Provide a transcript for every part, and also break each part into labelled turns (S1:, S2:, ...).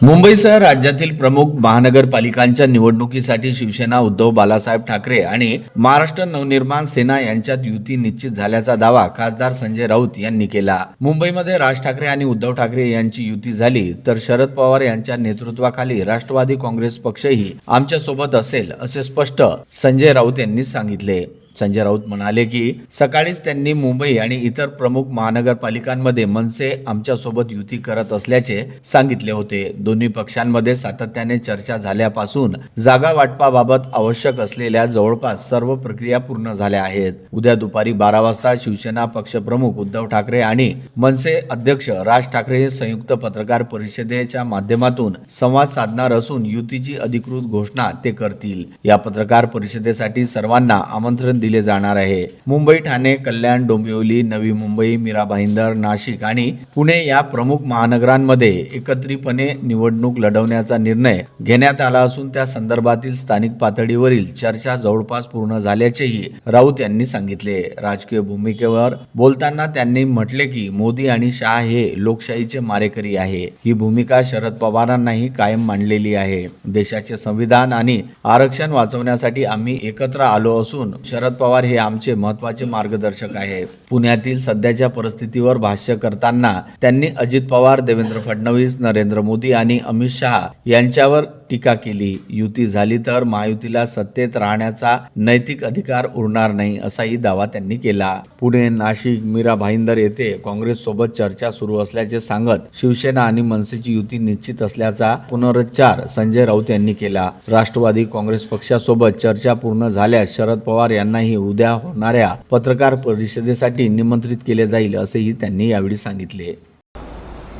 S1: मुंबईसह राज्यातील प्रमुख महानगरपालिकांच्या निवडणुकीसाठी शिवसेना उद्धव बालासाहेब ठाकरे आणि महाराष्ट्र नवनिर्माण सेना यांच्यात युती निश्चित झाल्याचा दावा खासदार संजय राऊत यांनी केला. मुंबईमध्ये राज ठाकरे आणि उद्धव ठाकरे यांची युती झाली तर शरद पवार यांच्या नेतृत्वाखाली राष्ट्रवादी काँग्रेस पक्षही आमच्यासोबत असेल असे स्पष्ट संजय राऊत यांनी सांगितले. संजय राऊत म्हणाले की सकाळीच त्यांनी मुंबई आणि इतर प्रमुख महानगरपालिकांमध्ये मनसे आमच्यासोबत युती करत असल्याचे सांगितले होते. दोन्ही पक्षांमध्ये सातत्याने चर्चा झाल्यापासून जागा वाटपाबाबत आवश्यक असलेल्या जवळपास सर्व प्रक्रिया पूर्ण झाल्या आहेत. उद्या दुपारी बारा वाजता शिवसेना पक्षप्रमुख उद्धव ठाकरे आणि मनसे अध्यक्ष राज ठाकरे हे संयुक्त पत्रकार परिषदेच्या माध्यमातून संवाद साधणार असून युतीची अधिकृत घोषणा ते करतील. या पत्रकार परिषदेसाठी सर्वांना आमंत्रण दिले जाणार आहे. मुंबई ठाणे कल्याण डोंबिवली नवी मुंबई मीरा भाईंदर नाशिक आणि पुणे या प्रमुख महानगरांमध्ये एकत्रितपणे निवडणूक लढवण्याचा निर्णय घेण्यात आला असून त्या संदर्भातील स्थानिक पातळीवरील चर्चा जवळपास पूर्ण झाल्याचेही राऊत यांनी सांगितले. राजकीय भूमिकेवर बोलताना त्यांनी म्हटले की मोदी आणि शाह हे लोकशाहीचे मारेकरी आहे. ही भूमिका शरद पवारांनाही कायम मांडलेली आहे. देशाचे संविधान आणि आरक्षण वाचवण्यासाठी आम्ही एकत्र आलो असून शरद पवार हे आमचे महत्त्वाचे मार्गदर्शक आहे. पुण्यातील सध्याच्या परिस्थितीवर भाष्य करताना त्यांनी अजित पवार देवेंद्र फडणवीस नरेंद्र मोदी आणि अमित शहा यांच्यावर टीका केली. युती झाली तर महायुतीला सत्तेत राहण्याचा नैतिक अधिकार उरणार नाही असाही दावा त्यांनी केला. पुणे नाशिक मीरा भाईंदर येथे काँग्रेस सोबत चर्चा सुरू असल्याचे सांगत शिवसेना आणि मनसेची युती निश्चित असल्याचा पुनरुच्चार संजय राऊत यांनी केला. राष्ट्रवादी काँग्रेस पक्षासोबत चर्चा पूर्ण झाल्यास शरद पवार यांनाही उद्या होणाऱ्या पत्रकार परिषदेसाठी निमंत्रित केले जाईल असेही त्यांनी यावेळी सांगितले.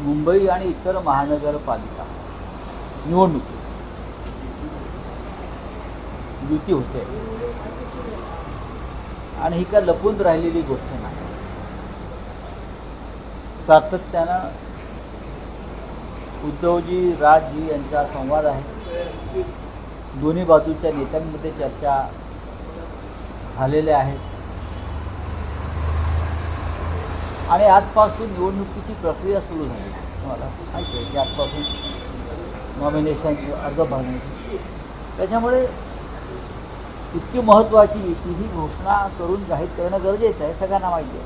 S2: मुंबई आणि इतर महानगरपालिका निवडणूक. युती होते. आणि ही काय लपून राहिलेली गोष्ट नाही. सातत्यानं उद्धवजी राजजी यांचा संवाद आहे. दोन्ही बाजूच्या नेत्यांमध्ये चर्चा झालेले आहेत. आणि आजपासून निवडणुकीची प्रक्रिया सुरू झाली. तुम्हाला माहिती आहे की आजपासून नॉमिनेशन अर्ज भरण्याची त्याच्यामुळे इतकी महत्त्वाची ती ही घोषणा करून जाहीर करणं गरजेचं आहे सगळ्यांना माहिती आहे.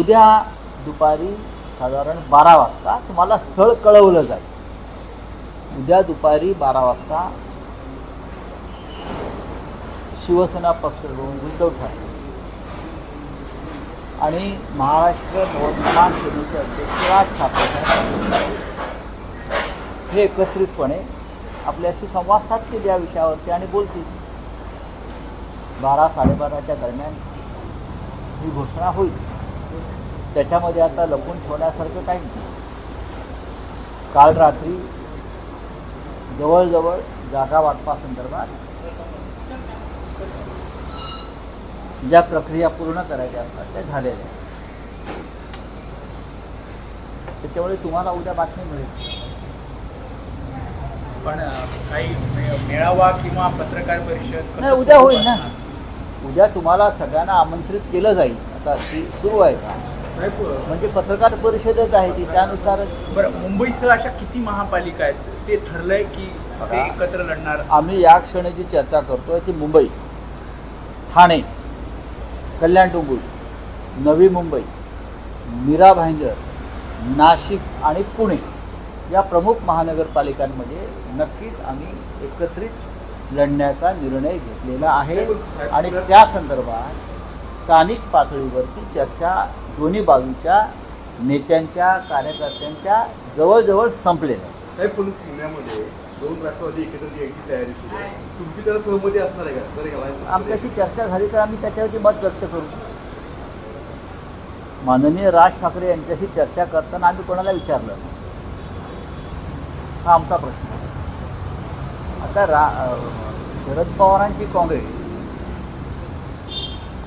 S2: उद्या दुपारी साधारण बारा वाजता तुम्हाला स्थळ कळवलं जाईल. उद्या दुपारी बारा वाजता शिवसेना पक्ष उद्धव ठाकरे आणि महाराष्ट्र नवनिर्माण सेनेचे अध्यक्ष राज ठाकरे हे एकत्रितपणे आपल्याशी संवाद साधतील या विषयावरती आणि बोलतील. बारा साडेबाराच्या दरम्यान ही घोषणा होईल. त्याच्यामध्ये आता लपून ठेवण्यासारखं काही नाही. काल रात्री जवळजवळ जागा वाटपासंदर्भात ज्या प्रक्रिया पूर्ण करायच्या असतात त्या झालेल्या त्याच्यामुळे तुम्हाला उद्या बातमी मिळेल.
S3: पण काही मेळावा किंवा पत्रकार परिषद
S2: नाही उद्या होईल ना? उद्या तुम्हाला सगळ्यांना आमंत्रित केलं जाईल. आता ती सुरू आहे का? म्हणजे पत्रकार परिषदच आहे ती त्यानुसार
S3: बरं मुंबईसह अशा किती महापालिका आहेत? ते ठरलंय की ते. एकत्र लढणार?
S2: आम्ही या क्षणी जी चर्चा करतोय ती मुंबई. ठाणे कल्याण डोंबिवली नवी मुंबई मीरा भाईंदर नाशिक आणि पुणे या प्रमुख महानगरपालिकांमध्ये नक्कीच आम्ही एकत्रित लढण्याचा निर्णय घेतलेला आहे. आणि त्या संदर्भात स्थानिक पातळीवरती चर्चा दोन्ही बाजूच्या नेत्यांच्या कार्यकर्त्यांच्या जवळजवळ संपलेल्या आहे
S4: साहेब पुण्यामध्ये दोन राष्ट्रवादी एकत्र यायची तयारी सुरू आहे. तुमची त्याला सहमती असणार आहे का? बरं
S2: आमच्याशी चर्चा झाली तर आम्ही त्याच्यावरती मत व्यक्त करू. माननीय राज ठाकरे यांच्याशी चर्चा करताना आम्ही कोणाला विचारलं. हा आमचा प्रश्न आहे. आता रा शरद पवारांची काँग्रेस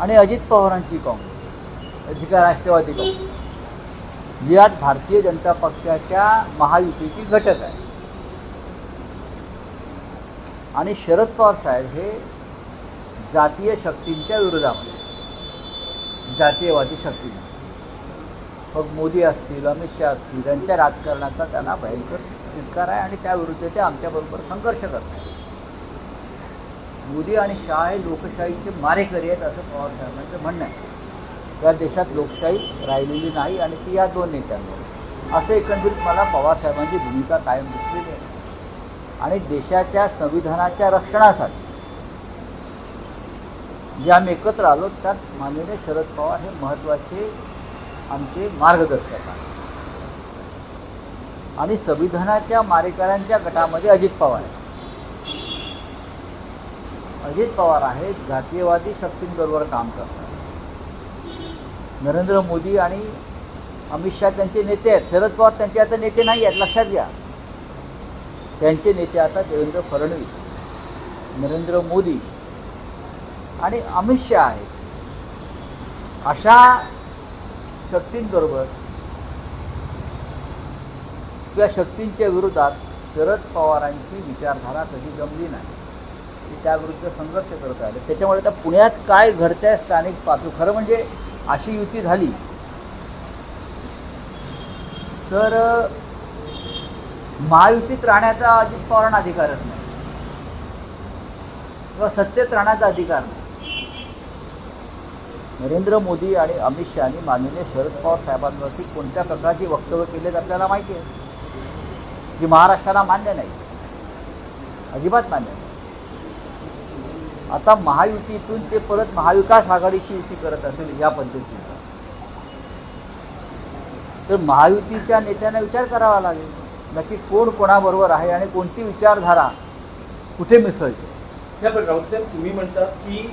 S2: आणि अजित पवारांची काँग्रेस जी काय राष्ट्रवादी काँग्रेस जी आज भारतीय जनता पक्षाच्या महायुतीची घटक आहे. आणि शरद पवार साहेब हे जातीय शक्तींच्या विरोधामध्ये जातीयवादी शक्ती मग मोदी असतील अमित शहा असतील त्यांच्या राजकारणाचा त्यांना भयंकर चित्कार आहे आणि त्याविरुद्ध ते आमच्याबरोबर संघर्ष करतात मोदी आणि शहा हे लोकशाहीचे मारेकरी आहेत असं पवार साहेबांचं म्हणणं आहे. या देशात लोकशाही राहिलेली नाही आणि ती या दोन नेत्यांवर. असं एकंदरीत मला पवार साहेबांची भूमिका कायम दिसलेली आहे. आणि देशाच्या संविधानाच्या रक्षणासाठी. जे आम्ही एकत्र आलो त्यात माननीय शरद पवार हे महत्त्वाचे आमचे मार्गदर्शक आहेत. आणि संविधानाच्या मारेकऱ्यांच्या गटामध्ये अजित पवार आहे अजित पवार आहेत जातीयवादी शक्तींबरोबर काम करतात. नरेंद्र मोदी आणि अमित शहा त्यांचे नेते आहेत. शरद पवार त्यांचे आता नेते नाही आहेत लक्षात घ्या. त्यांचे नेते आता देवेंद्र फडणवीस नरेंद्र मोदी आणि अमित शहा आहेत. अशा शक्तींबरोबर किंवा शक्तींच्या विरोधात शरद पवारांची विचारधारा कधी जमली नाही. ते त्याविरुद्ध संघर्ष करत आले. त्याच्यामुळे आता पुण्यात काय घडतंय स्थानिक पातळी खरं म्हणजे अशी युती झाली. तर महायुतीत राहण्याचा अजित पवारांना अधिकारच नाही किंवा सत्तेत राहण्याचा अधिकार नाही. नरेंद्र मोदी आणि अमित शहानी माननीय शरद पवार साहेबांवरती कोणत्या प्रकारची वक्तव्य केलेत आपल्याला माहिती आहे? जी महाराष्ट्राला मान्य नाही. अजिबात मान्य नाही. आता महायुतीतून ते परत महाविकास आघाडीशी युती करत असेल या पद्धतीनं तर महायुतीच्या नेत्यांना विचार करावा लागेल. नक्की कोण कोणाबरोबर आहे आणि कोणती विचारधारा कुठे मिसळते?
S5: नाही पण राऊत साहेब तुम्ही म्हणतात की